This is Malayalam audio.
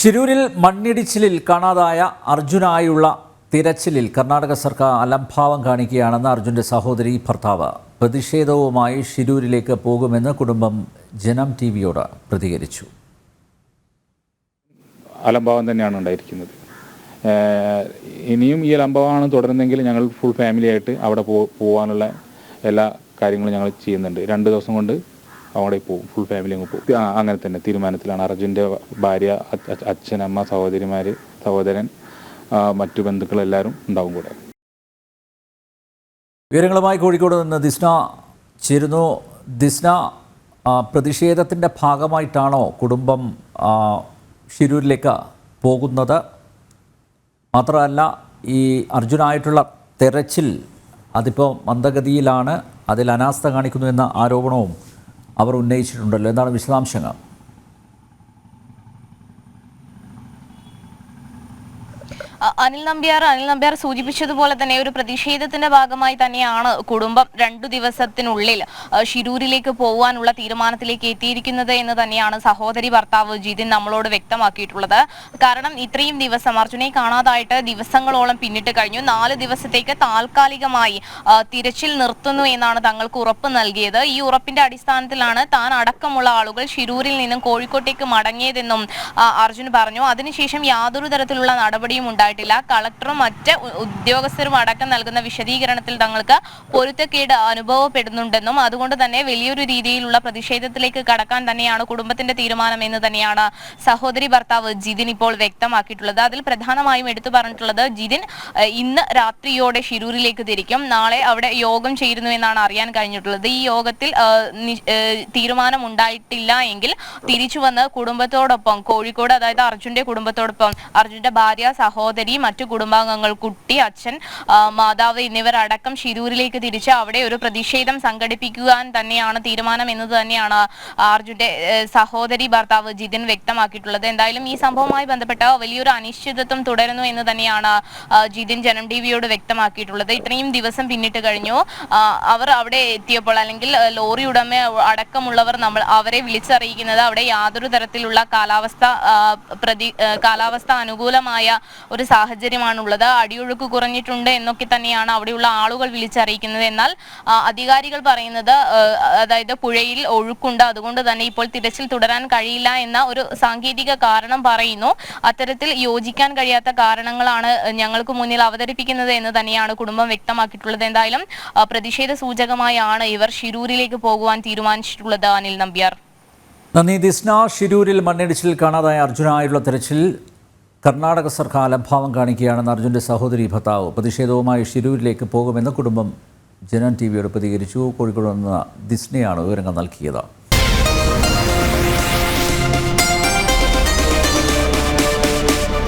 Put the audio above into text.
ഷിരൂരിൽ മണ്ണിടിച്ചിലിൽ കാണാതായ അർജുനായുള്ള തിരച്ചിലിൽ കർണാടക സർക്കാർ അലംഭാവം കാണിക്കുകയാണെന്ന് അർജുന്റെ സഹോദരി ഭർത്താവ്. പ്രതിഷേധവുമായി ഷിരൂരിലേക്ക് പോകുമെന്ന് കുടുംബം ജനം ടി വിയോട് പ്രതികരിച്ചു. അലംഭാവം തന്നെയാണ് ഉണ്ടായിരിക്കുന്നത്. ഇനിയും ഈ അലംഭാവമാണ് തുടരുന്നതെങ്കിൽ ഞങ്ങൾ ഫുൾ ഫാമിലിയായിട്ട് അവിടെ പോകാനുള്ള എല്ലാ കാര്യങ്ങളും ഞങ്ങൾ ചെയ്യുന്നുണ്ട്. രണ്ട് ദിവസം കൊണ്ട് അവിടെ പോകും. ഫുൾ ഫാമിലി അങ്ങ് പോകും. അങ്ങനെ തന്നെ തീരുമാനത്തിലാണ് അർജുന്റെ ഭാര്യ അച്ഛൻ അമ്മ സഹോദരിമാർ സഹോദരൻ മറ്റു ബന്ധുക്കളെല്ലാവരും ഉണ്ടാവും കൂടെ. വിവരങ്ങളുമായി കോഴിക്കോട് നിന്ന് ദിസ്ന ചേരുന്നു. ദിസ്ന പ്രതിഷേധത്തിന്റെ ഭാഗമായിട്ടാണോ കുടുംബം ഷിരൂരിലേക്ക് പോകുന്നത്? മാത്രമല്ല ഈ അർജുനായിട്ടുള്ള തെരച്ചിൽ അതിപ്പോൾ മന്ദഗതിയിലാണ്. അതിൽ അനാസ്ഥ കാണിക്കുന്നു എന്ന ആരോപണവും അവർ ഉന്നയിച്ചിട്ടുണ്ടല്ലോ. എന്താണ് വിശദാംശങ്ങൾ? അനിൽ നമ്പ്യാർ അനിൽ നമ്പ്യാർ സൂചിപ്പിച്ചതുപോലെ തന്നെ ഒരു പ്രതിഷേധത്തിന്റെ ഭാഗമായി തന്നെയാണ് കുടുംബം രണ്ടു ദിവസത്തിനുള്ളിൽ ഷിരൂരിലേക്ക് പോകാനുള്ള തീരുമാനത്തിലേക്ക് എത്തിയിരിക്കുന്നത് എന്ന് തന്നെയാണ് സഹോദരി ഭർത്താവ് ജിതിൻ നമ്മളോട് വ്യക്തമാക്കിയിട്ടുള്ളത്. കാരണം ഇത്രയും ദിവസം അർജുനെ കാണാതായിട്ട് ദിവസങ്ങളോളം പിന്നിട്ട് കഴിഞ്ഞു. നാല് ദിവസത്തേക്ക് താൽക്കാലികമായി തിരച്ചിൽ നിർത്തുന്നു എന്നാണ് തങ്ങൾക്ക് ഉറപ്പ് നൽകിയത്. ഈ ഉറപ്പിന്റെ അടിസ്ഥാനത്തിലാണ് താൻ അടക്കമുള്ള ആളുകൾ ഷിരൂരിൽ നിന്നും കോഴിക്കോട്ടേക്ക് മടങ്ങിയതെന്നും അർജുൻ പറഞ്ഞു. അതിനുശേഷം യാതൊരു തരത്തിലുള്ള നടപടിയും ഉണ്ടായിട്ടില്ല. കളക്ടറും മറ്റ് ഉദ്യോഗസ്ഥരും അടക്കം നൽകുന്ന വിശദീകരണത്തിൽ തങ്ങൾക്ക് പൊരുത്തക്കേട് അനുഭവപ്പെടുന്നുണ്ടെന്നും അതുകൊണ്ട് തന്നെ വലിയൊരു രീതിയിലുള്ള പ്രതിഷേധത്തിലേക്ക് കടക്കാൻ തന്നെയാണ് കുടുംബത്തിന്റെ തീരുമാനം എന്ന് തന്നെയാണ് സഹോദരി ഭർത്താവ് ജിതിൻ ഇപ്പോൾ വ്യക്തമാക്കിയിട്ടുള്ളത്. അതിൽ പ്രധാനമായും എടുത്തു പറഞ്ഞിട്ടുള്ളത് ജിതിൻ ഇന്ന് രാത്രിയോടെ ഷിരൂരിലേക്ക് തിരിക്കും. നാളെ അവിടെ യോഗം ചേരുന്നു എന്നാണ് അറിയാൻ കഴിഞ്ഞിട്ടുള്ളത്. ഈ യോഗത്തിൽ തീരുമാനം ഉണ്ടായിട്ടില്ല എങ്കിൽ തിരിച്ചു വന്ന് കുടുംബത്തോടൊപ്പം കോഴിക്കോട് അതായത് അർജുന്റെ കുടുംബത്തോടൊപ്പം അർജുന്റെ ഭാര്യ സഹോദരി മറ്റു കുടുംബാംഗങ്ങൾ കുട്ടി അച്ഛൻ മാതാവ് എന്നിവർ അടക്കം ഷിരൂരിലേക്ക് തിരിച്ച് അവിടെ ഒരു പ്രതിഷേധം സംഘടിപ്പിക്കുവാൻ തന്നെയാണ് തീരുമാനം എന്നത് തന്നെയാണ് അർജുന്റെ സഹോദരി ഭർത്താവ് ജിതിൻ വ്യക്തമാക്കിയിട്ടുള്ളത്. എന്തായാലും ഈ സംഭവവുമായി ബന്ധപ്പെട്ട വലിയൊരു അനിശ്ചിതത്വം തുടരുന്നു എന്ന് തന്നെയാണ് ജിതിൻ ജനം ടി വിയോട് വ്യക്തമാക്കിയിട്ടുള്ളത്. ഇത്രയും ദിവസം പിന്നിട്ട് കഴിഞ്ഞു. അവർ അവിടെ എത്തിയപ്പോൾ അല്ലെങ്കിൽ ലോറി ഉടമ അടക്കമുള്ളവർ നമ്മൾ അവരെ വിളിച്ചറിയിക്കുന്നത് അവിടെ യാതൊരു തരത്തിലുള്ള കാലാവസ്ഥ പ്രതി കാലാവസ്ഥ അനുകൂലമായ ഒരു സാഹചര്യമാണുള്ളത്. അടിയൊഴുക്ക് കുറഞ്ഞിട്ടുണ്ട് എന്നൊക്കെ തന്നെയാണ് അവിടെയുള്ള ആളുകൾ വിളിച്ചറിയിക്കുന്നത്. എന്നാൽ അധികാരികൾ പറയുന്നത് അതായത് പുഴയിൽ ഒഴുക്കുണ്ട്. അതുകൊണ്ട് തന്നെ ഇപ്പോൾ തിരച്ചിൽ തുടരാൻ കഴിയില്ല എന്ന ഒരു സാങ്കേതിക കാരണം പറയുന്നു. അത്തരത്തിൽ യോജിക്കാൻ കഴിയാത്ത കാരണങ്ങളാണ് ഞങ്ങൾക്ക് മുന്നിൽ അവതരിപ്പിക്കുന്നത് എന്ന് തന്നെയാണ് കുടുംബം വ്യക്തമാക്കിയിട്ടുള്ളത്. എന്തായാലും പ്രതിഷേധ സൂചകമായാണ് ഇവർ ഷിരൂരിലേക്ക് പോകുവാൻ തീരുമാനിച്ചിട്ടുള്ളത് അനിൽ നമ്പ്യാർ. നന്ദി ദിസ്ന. ഷിരൂരിൽ മണ്ണിടിച്ചിൽ കാണാതായ അർജുനായുള്ള തെരച്ചിൽ കർണാടക സർക്കാർ അലംഭാവം കാണിക്കുകയാണെന്ന് അർജുന്റെ സഹോദരി ഭർത്താവ്. പ്രതിഷേധവുമായി ഷിരൂരിലേക്ക് പോകുമെന്ന് കുടുംബം ജനൻ ടി വിയോട് പ്രതികരിച്ചു. കോഴിക്കോട് നിന്ന് ദിസ്നയാണ് വിവരങ്ങൾ നൽകിയത്.